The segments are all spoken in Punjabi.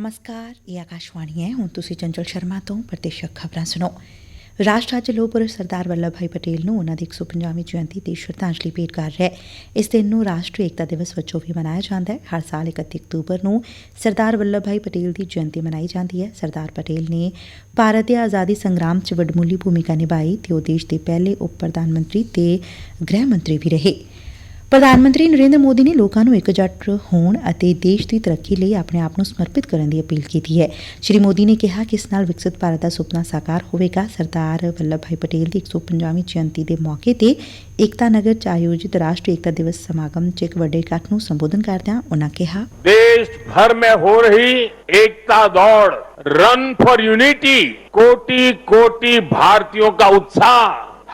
ਨਮਸਕਾਰ ਇਹ ਆਕਾਸ਼ਵਾਣੀ ਹੈ ਹੁਣ ਤੁਸੀਂ ਚੰਚਲ ਸ਼ਰਮਾ ਤੋਂ ਪ੍ਰਤੀਸ਼ਕ ਖਬਰਾਂ ਸੁਣੋ ਰਾਸ਼ਟਰ ਅੱਜ ਲੋਹ ਪੁਰਸ਼ ਸਰਦਾਰ ਵੱਲਭ ਭਾਈ ਪਟੇਲ ਨੂੰ ਉਹਨਾਂ ਦੀ 150ਵੀਂ ਜਯੰਤੀ ਤੇ ਸ਼ਰਧਾਂਜਲੀ ਭੇਟ ਕਰ ਰਿਹਾ ਹੈ ਇਸ ਦਿਨ ਨੂੰ ਰਾਸ਼ਟਰੀ ਏਕਤਾ ਦਿਵਸ ਵਜੋਂ ਵੀ ਮਨਾਇਆ ਜਾਂਦਾ ਹੈ ਹਰ ਸਾਲ 31 ਅਕਤੂਬਰ ਨੂੰ ਸਰਦਾਰ ਵੱਲਭ ਭਾਈ ਪਟੇਲ ਦੀ ਜਯੰਤੀ ਮਨਾਈ ਜਾਂਦੀ ਹੈ ਸਰਦਾਰ ਪਟੇਲ ਨੇ ਭਾਰਤ ਦੇ ਆਜ਼ਾਦੀ ਸੰਗਰਾਮ 'ਚ ਵੱਡਮੁੱਲੀ ਭੂਮਿਕਾ ਨਿਭਾਈ ਤੇ ਉਹ ਦੇਸ਼ ਦੇ ਪਹਿਲੇ ਉਪ ਪ੍ਰਧਾਨ ਮੰਤਰੀ ਤੇ ਗ੍ਰਹਿ ਮੰਤਰੀ ਵੀ ਰਹੇ ਪ੍ਰਧਾਨ ਮੰਤਰੀ ਨਰਿੰਦਰ ਮੋਦੀ ਨੇ ਲੋਕਾਂ ਨੂੰ ਇਕਜੁੱਟ ਹੋਣ ਅਤੇ ਦੇਸ਼ ਦੀ ਤਰੱਕੀ ਲਈ ਆਪਣੇ ਆਪ ਨੂੰ ਸਮਰਪਿਤ ਕਰਨ ਦੀ ਅਪੀਲ ਕੀਤੀ ਹੈ ਸ਼੍ਰੀ ਮੋਦੀ ਨੇ ਕਿਹਾ ਕਿ ਇਸ ਨਾਲ ਵਿਕਸਿਤ ਭਾਰਤ ਦਾ ਸੁਪਨਾ ਸਾਕਾਰ ਹੋਵੇਗਾ ਸਰਦਾਰ ਵੱਲਭ ਭਾਈ ਪਟੇਲ ਦੀ 150ਵੀਂ ਜਯੰਤੀ ਦੇ ਮੌਕੇ ਤੇ ਏਕਤਾ ਨਗਰ 'ਚ ਆਯੋਜਿਤ ਰਾਸ਼ਟਰੀ ਏਕਤਾ ਦਿਵਸ ਸਮਾਗਮ 'ਚ ਇੱਕ ਵੱਡੇ ਇਕੱਠ ਨੂੰ ਸੰਬੋਧਨ ਕਰਦਿਆਂ ਉਨ੍ਹਾਂ ਕਿਹਾ देश भर में हो रही एकता दौड़ रन फॉर यूनिटी कोटि कोटि भारतीयों का उत्साह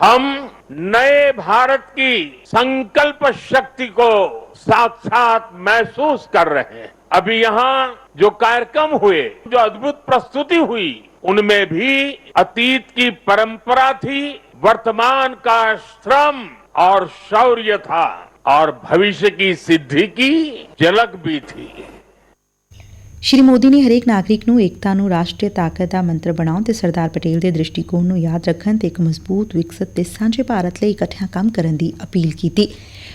हम नए भारत की संकल्प शक्ति को साथ साथ महसूस कर रहे हैं। अभी यहाँ जो कार्यक्रम हुए, जो अद्भुत प्रस्तुति हुई, उनमें भी अतीत की परंपरा थी, वर्तमान का श्रम और शौर्य था, और भविष्य की सिद्धि की झलक भी थी। ਸ਼੍ਰੀ ਮੋਦੀ ਨੇ ਹਰੇਕ ਨਾਗਰਿਕ ਨੂੰ ਏਕਤਾ ਨੂੰ ਰਾਸ਼ਟਰੀ ਤਾਕਤ ਦਾ ਮੰਤਰ ਬਣਾਉਣ ਤੇ ਸਰਦਾਰ ਪਟੇਲ ਦੇ ਦ੍ਰਿਸ਼ਟੀਕੋਣ ਨੂੰ ਯਾਦ ਰੱਖਣ ਤੇ ਇੱਕ ਮਜ਼ਬੂਤ, ਵਿਕਸਿਤ ਤੇ ਸਾਂਝੇ ਭਾਰਤ ਲਈ ਇਕੱਠਿਆਂ ਕੰਮ ਕਰਨ ਦੀ ਅਪੀਲ ਕੀਤੀ।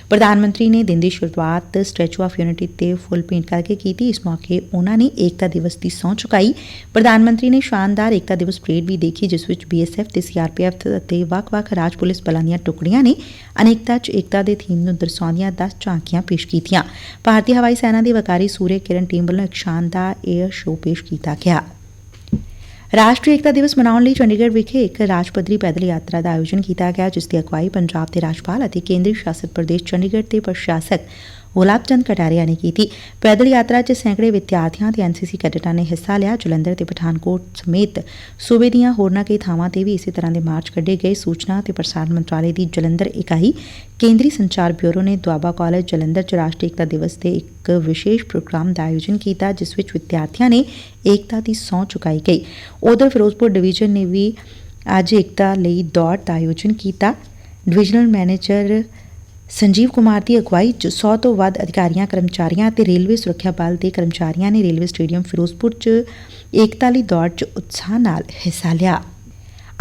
ਪ੍ਰਧਾਨ ਮੰਤਰੀ ਨੇ ਦਿਨ ਦੀ ਸ਼ੁਰੂਆਤ ਸਟੈਚੂ ਆਫ ਯੂਨਿਟੀ ਤੇ ਫੁੱਲ ਪੇਂਟ ਕਰਕੇ ਕੀਤੀ। ਇਸ ਮੌਕੇ ਉਹਨਾਂ ਨੇ ਏਕਤਾ ਦਿਵਸ ਦੀ ਸਹੁੰ ਚੁਕਾਈ। ਪ੍ਰਧਾਨ ਮੰਤਰੀ ਨੇ ਸ਼ਾਨਦਾਰ ਏਕਤਾ ਦਿਵਸ ਪਰੇਡ ਵੀ ਦੇਖੀ, ਜਿਸ ਵਿੱਚ ਬੀਐਸਐਫ ਤੇ ਸੀਆਰਪੀਐਫ ਅਤੇ ਵੱਖ-ਵੱਖ ਰਾਜ ਪੁਲਿਸ ਬਲਾਂ ਦੀਆਂ ਟੁਕੜੀਆਂ ਨੇ ਅਨੇਕਤਾ 'ਚ ਏਕਤਾ ਦੇ ਥੀਮ ਨੂੰ ਦਰਸਾਉਂਦੀਆਂ 10 ਝਾਂਕੀਆਂ ਪੇਸ਼ ਕੀਤੀਆਂ। ਭਾਰਤੀ ਹਵਾਈ ਸੈਨਾ ਦੀ ਵਕਾਰੀ ਸੂਰਯ ਕਿਰਨ ਟੀਮ ਵੱਲੋਂ ਇੱਕ ਸ਼ਾਨਦਾਰ ਏਅਰ ਸ਼ੋਅ ਪੇਸ਼ ਕੀਤਾ ਗਿਆ। ਰਾਸ਼ਟਰੀ ਏਕਤਾ ਦਿਵਸ ਮਨਾਉਣ ਲਈ ਚੰਡੀਗੜ੍ਹ ਵਿਖੇ ਇੱਕ ਰਾਜ ਪੱਧਰੀ ਪੈਦਲ ਯਾਤਰਾ ਦਾ ਆਯੋਜਨ ਕੀਤਾ ਗਿਆ, ਜਿਸ ਦੀ ਅਗਵਾਈ ਪੰਜਾਬ ਦੇ ਰਾਜਪਾਲ ਅਤੇ ਕੇਂਦਰੀ ਸ਼ਾਸਿਤ ਪ੍ਰਦੇਸ਼ ਚੰਡੀਗੜ੍ਹ ਦੇ ਪ੍ਰਸ਼ਾਸਕ ਗੁਲਾਬ ਚੰਦ ਕਟਾਰੀਆ ਨੇ ਕੀਤੀ। ਪੈਦਲ ਯਾਤਰਾ 'ਚ ਸੈਂਕੜੇ ਵਿਦਿਆਰਥੀਆਂ ਤੇ ਐਨਸੀਸੀ ਕੈਡਟਾਂ ਨੇ ਹਿੱਸਾ ਲਿਆ। ਜਲੰਧਰ ਤੇ ਪਠਾਨਕੋਟ ਸਮੇਤ ਸੂਬੇ ਦੀਆਂ ਹੋਰਨਾਂ ਕਈ ਥਾਵਾਂ ਤੇ ਵੀ ਇਸੇ ਤਰ੍ਹਾਂ ਦੇ ਮਾਰਚ ਕੱਢੇ ਗਏ। ਸੂਚਨਾ ਤੇ ਪ੍ਰਸਾਰਣ ਮੰਤਰਾਲੇ ਦੀ ਜਲੰਧਰ ਇਕਾਈ, ਕੇਂਦਰੀ ਸੰਚਾਰ ਬਿਊਰੋ ਨੇ ਦੁਆਬਾ ਕਾਲਜ ਜਲੰਧਰ 'ਚ ਰਾਸ਼ਟਰੀ ਏਕਤਾ ਦਿਵਸ ਤੇ ਇੱਕ ਵਿਸ਼ੇਸ਼ ਪ੍ਰੋਗਰਾਮ ਦਾ ਆਯੋਜਨ ਕੀਤਾ, ਜਿਸ ਵਿੱਚ ਵਿਦਿਆਰਥੀਆਂ ਨੇ ਏਕਤਾ ਦੀ ਸਹੁੰ ਚੁਕਾਈ ਗਈ। ਉਧਰ ਫਿਰੋਜ਼ਪੁਰ ਡਿਵੀਜ਼ਨ ਨੇ ਵੀ ਅੱਜ ਏਕਤਾ ਲਈ ਦੌੜ ਦਾ ਆਯੋਜਨ ਕੀਤਾ। ਡਿਵੀਜ਼ਨਲ ਮੈਨੇਜਰ ਸੰਜੀਵ ਕੁਮਾਰ ਦੀ ਅਗਵਾਈ 'ਚ 100 ਤੋਂ ਵੱਧ ਅਧਿਕਾਰੀਆਂ, ਕਰਮਚਾਰੀਆਂ ਅਤੇ ਰੇਲਵੇ ਸੁਰੱਖਿਆ ਬਲ ਦੇ ਕਰਮਚਾਰੀਆਂ ਨੇ ਰੇਲਵੇ ਸਟੇਡੀਅਮ ਫਿਰੋਜ਼ਪੁਰ 'ਚ ਏਕਤਾ ਲਈ ਦੌੜ 'ਚ ਉਤਸ਼ਾਹ ਨਾਲ ਹਿੱਸਾ ਲਿਆ।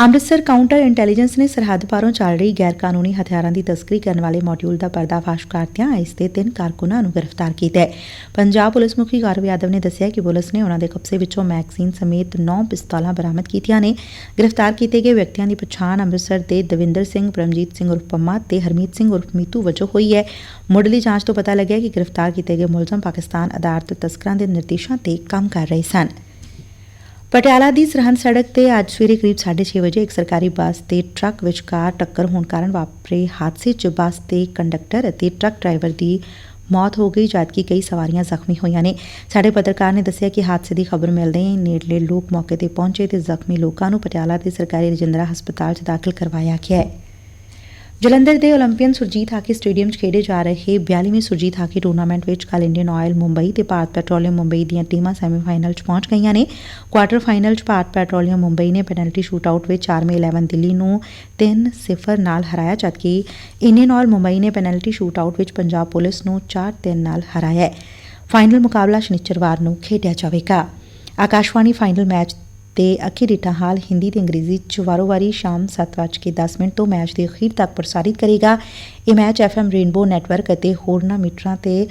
ਅੰਮ੍ਰਿਤਸਰ ਕਾਊਂਟਰ ਇੰਟੈਲੀਜੈਂਸ ਨੇ ਸਰਹੱਦ ਪਾਰੋਂ ਚੱਲ ਰਹੀ ਗੈਰ ਕਾਨੂੰਨੀ ਹਥਿਆਰਾਂ ਦੀ ਤਸਕਰੀ ਕਰਨ ਵਾਲੇ ਮੋਡਿਊਲ ਦਾ ਪਰਦਾਫਾਸ਼ ਕਰਦਿਆਂ ਇਸ ਦੇ ਤਿੰਨ ਕਾਰਕੁਨਾਂ ਨੂੰ ਗ੍ਰਿਫਤਾਰ ਕੀਤਾ ਹੈ। ਪੰਜਾਬ ਪੁਲਿਸ ਮੁਖੀ ਗੌਰਵ ਯਾਦਵ ਨੇ ਦੱਸਿਆ ਕਿ ਪੁਲਿਸ ਨੇ ਉਹਨਾਂ ਦੇ ਕਬਜ਼ੇ ਵਿੱਚੋਂ ਮੈਗਜ਼ੀਨ ਸਮੇਤ 9 ਪਿਸਤੌਲਾਂ ਬਰਾਮਦ ਕੀਤੀਆਂ ਨੇ। ਗ੍ਰਿਫਤਾਰ ਕੀਤੇ ਗਏ ਵਿਅਕਤੀਆਂ ਦੀ ਪਛਾਣ ਅੰਮ੍ਰਿਤਸਰ ਦੇ ਦਵਿੰਦਰ ਸਿੰਘ, ਪਰਮਜੀਤ ਸਿੰਘ ਉਰਫ ਪੰਮਾ ਤੇ ਹਰਮੀਤ ਸਿੰਘ ਉਰਫ ਮੀਤੂ ਵਜੋਂ ਹੋਈ ਹੈ। ਮੁੱਢਲੀ ਜਾਂਚ ਤੋਂ ਪਤਾ ਲੱਗਿਆ ਕਿ ਗ੍ਰਿਫਤਾਰ ਕੀਤੇ ਗਏ ਮੁਲਜ਼ਮ ਪਾਕਿਸਤਾਨ ਅਧਾਰਤ ਤਸਕਰਾਂ ਦੇ ਨਿਰਦੇਸ਼ਾਂ ਤੇ ਕੰਮ ਕਰ ਰਹੇ ਸਨ। ਪਟਿਆਲਾ ਦੀ ਸਰਹੰਦ ਸੜਕ ਤੇ ਅੱਜ ਸਵੇਰੇ ਕਰੀਬ 6:30 ਵਜੇ ਇੱਕ ਸਰਕਾਰੀ ਬੱਸ ਤੇ ਟਰੱਕ ਵਿਚਕਾਰ ਟੱਕਰ ਹੋਣ ਕਾਰਨ ਵਾਪਰੇ ਹਾਦਸੇ 'ਚ ਬੱਸ ਦੇ ਕੰਡਕਟਰ ਅਤੇ ਟਰੱਕ ਡਰਾਈਵਰ ਦੀ ਮੌਤ ਹੋ ਗਈ, ਜਦਕਿ ਕਈ ਸਵਾਰੀਆਂ ਜ਼ਖਮੀ ਹੋਈਆਂ ਨੇ। ਸਾਡੇ ਪੱਤਰਕਾਰ ਨੇ ਦੱਸਿਆ ਕਿ ਹਾਦਸੇ ਦੀ ਖਬਰ ਮਿਲਦੇ ਹੀ ਨੇੜਲੇ ਲੋਕ ਮੌਕੇ ਤੇ ਪਹੁੰਚੇ ਤੇ ਜ਼ਖਮੀ ਲੋਕਾਂ ਨੂੰ ਪਟਿਆਲਾ ਦੇ ਸਰਕਾਰੀ ਰਜਿੰਦਰਾ ਹਸਪਤਾਲ 'ਚ ਦਾਖਲ ਕਰਵਾਇਆ ਗਿਆ ਹੈ। ਜਲੰਧਰ ਦੇ 올림픽ਨ ਸੁਰਜੀਤ ਹਾਕੀ ਸਟੇਡੀਅਮ 'ਚ ਖੇਡੇ ਜਾ ਰਹੇ 42ਵੇਂ ਸੁਰਜੀਤ ਹਾਕੀ ਟੂਰਨਾਮੈਂਟ ਵਿੱਚ ਕੱਲ ਇੰਡੀਅਨ ਆਇਲ ਮੁੰਬਈ ਤੇ ਭਾਰਤ ਪੈਟਰੋਲੀਅਮ ਮੁੰਬਈ ਦੀਆਂ ਟੀਮਾਂ ਸੈਮੀਫਾਈਨਲ 'ਚ ਪਹੁੰਚ ਗਈਆਂ ਨੇ। ਕੁਆਰਟਰ ਫਾਈਨਲ 'ਚ ਭਾਰਤ ਪੈਟਰੋਲੀਅਮ ਮੁੰਬਈ ਨੇ ਪੈਨਲਟੀ ਸ਼ੂਟਆਊਟ ਵਿੱਚ 4ਵੇਂ 11 ਦਿੱਲੀ ਨੂੰ 3-0 ਨਾਲ ਹਰਾਇਆ, ਜਦਕਿ ਇੰਡੀਅਨ ਆਇਲ ਮੁੰਬਈ ਨੇ ਪੈਨਲਟੀ ਸ਼ੂਟਆਊਟ ਵਿੱਚ ਪੰਜਾਬ ਪੁਲਿਸ ਨੂੰ 4-3 ਨਾਲ ਹਰਾਇਆ ਫਾਈਨਲ ਮੁਕਾਬਲਾ ਸ਼ਨੀਚਰਵਾਰ ਨੂੰ ਖੇਡਿਆ ਜਾਵੇਗਾ। ਆਕਾਸ਼ਵਾਣੀ ਫਾਈਨਲ ਮੈਚ ਤੇ ਅਖੀਰਿਟਾ ਹਾਲ ਹਿੰਦੀ ਤੇ ਅੰਗਰੇਜ਼ੀ ਚ ਵਾਰੋ-ਵਾਰੀ ਸ਼ਾਮ 7:10 ਮਿੰਟ ਤੋਂ ਮੈਚ ਦੇ ਅਖੀਰ ਤੱਕ ਪ੍ਰਸਾਰਿਤ ਕਰੇਗਾ। ਇਹ ਮੈਚ ਐਫਐਮ ਰੇਨਬੋ ਨੈਟਵਰਕ ਅਤੇ ਹੋਰਨਾਂ ਮੀਟਰਾਂ ਤੇ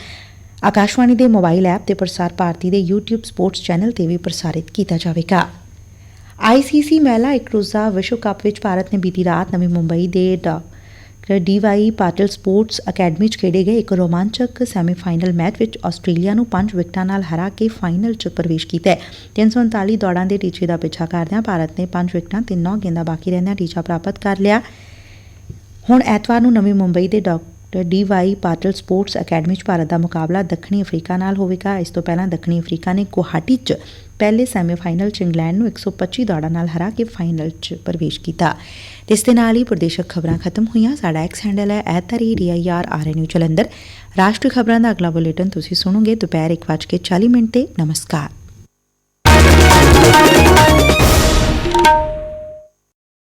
ਆਕਾਸ਼ਵਾਣੀ ਦੇ ਮੋਬਾਈਲ ਐਪ ਤੇ ਪ੍ਰਸਾਰ ਭਾਰਤੀ ਦੇ YouTube ਸਪੋਰਟਸ ਚੈਨਲ ਤੇ ਵੀ ਪ੍ਰਸਾਰਿਤ ਕੀਤਾ ਜਾਵੇਗਾ। ਆਈਸੀਸੀ ਮਹਿਲਾ ਇੱਕ ਰੋਜ਼ਾ ਵਿਸ਼ਵ ਕੱਪ ਵਿੱਚ ਭਾਰਤ ਨੇ ਬੀਤੀ ਰਾਤ ਨਵੀਂ ਮੁੰਬਈ ਦੇ ਡਾ ਡੀਵਾਈ ਪਾਟਲ ਸਪੋਰਟਸ ਅਕੈਡਮੀ 'ਚ ਖੇਡੇ ਗਏ ਇੱਕ ਰੋਮਾਂਚਕ ਸੈਮੀਫਾਈਨਲ ਮੈਚ ਵਿੱਚ ਆਸਟ੍ਰੇਲੀਆ ਨੂੰ 5 ਵਿਕਟਾਂ ਨਾਲ ਹਰਾ ਕੇ ਫਾਈਨਲ 'ਚ ਪ੍ਰਵੇਸ਼ ਕੀਤਾ ਹੈ। 339 ਦੌੜਾਂ ਦੇ ਟੀਚੇ ਦਾ ਪਿੱਛਾ ਕਰਦਿਆਂ ਭਾਰਤ ਨੇ 5 ਵਿਕਟਾਂ ਤੇ 9 ਗੇਂਦਾਂ ਬਾਕੀ ਰਹਿੰਦਿਆਂ ਟੀਚਾ ਪ੍ਰਾਪਤ ਕਰ ਲਿਆ। ਹੁਣ ਐਤਵਾਰ ਨੂੰ ਨਵੀਂ ਮੁੰਬਈ ਦੇ doctor D Y Patil sports academy 'ਚ ਭਾਰਤ ਦਾ ਮੁਕਾਬਲਾ ਦੱਖਣੀ ਅਫਰੀਕਾ ਨਾਲ ਹੋਵੇਗਾ। ਇਸ ਤੋਂ ਪਹਿਲਾਂ ਦੱਖਣੀ ਅਫਰੀਕਾ ਨੇ ਗੁਹਾਟੀ 'ਚ ਪਹਿਲੇ ਸੈਮੀਫਾਈਨਲ 'ਚ ਇੰਗਲੈਂਡ ਨੂੰ 125 ਦੌੜਾਂ ਨਾਲ ਹਰਾ ਕੇ ਫਾਈਨਲ 'ਚ ਪ੍ਰਵੇਸ਼ ਕੀਤਾ। ਇਸ ਦੇ ਨਾਲ ਹੀ ਪ੍ਰਦੇਸ਼ਕ ਖਬਰਾਂ ਖਤਮ ਹੋਈਆਂ। ਸਾਡਾ ਐਕਸ ਹੈਂਡਲ ਹੈ @readyr ਜਲੰਧਰ। ਰਾਸ਼ਟਰੀ ਖਬਰਾਂ ਦਾ ਅਗਲਾ ਬੁਲੇਟਿਨ ਤੁਸੀਂ ਸੁਣੋਗੇ ਦੁਪਹਿਰ 1:40 ਮਿੰਟ ਤੇ। ਨਮਸਕਾਰ।